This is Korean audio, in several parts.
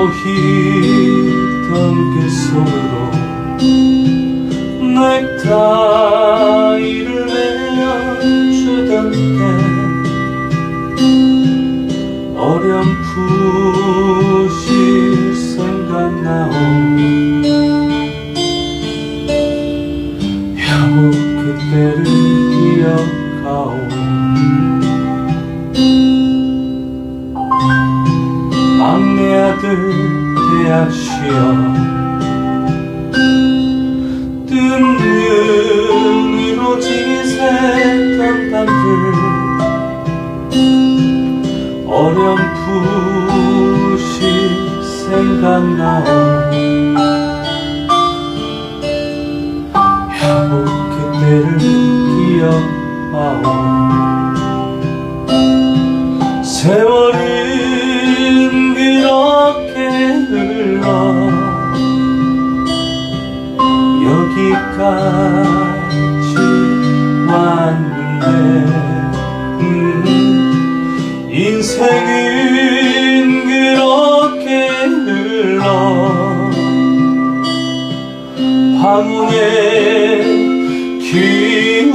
고이 담긴 손으로 넥타이를 매어주던 때 어렴풋 대학 시험 뜬 눈으로 지새던 밤들 어렴풋이 생각나오. 여보 그때를 기억하오. 세월은 여기까지 왔는데 음, 인생은 그렇게 흘러 황혼의 기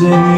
이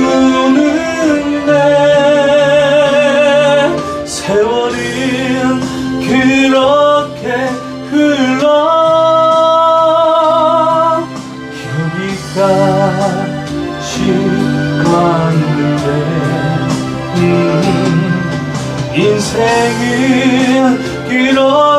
그렇게 흘러 여기까지 왔는데. 음, 인생은 그렇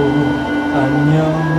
안녕히.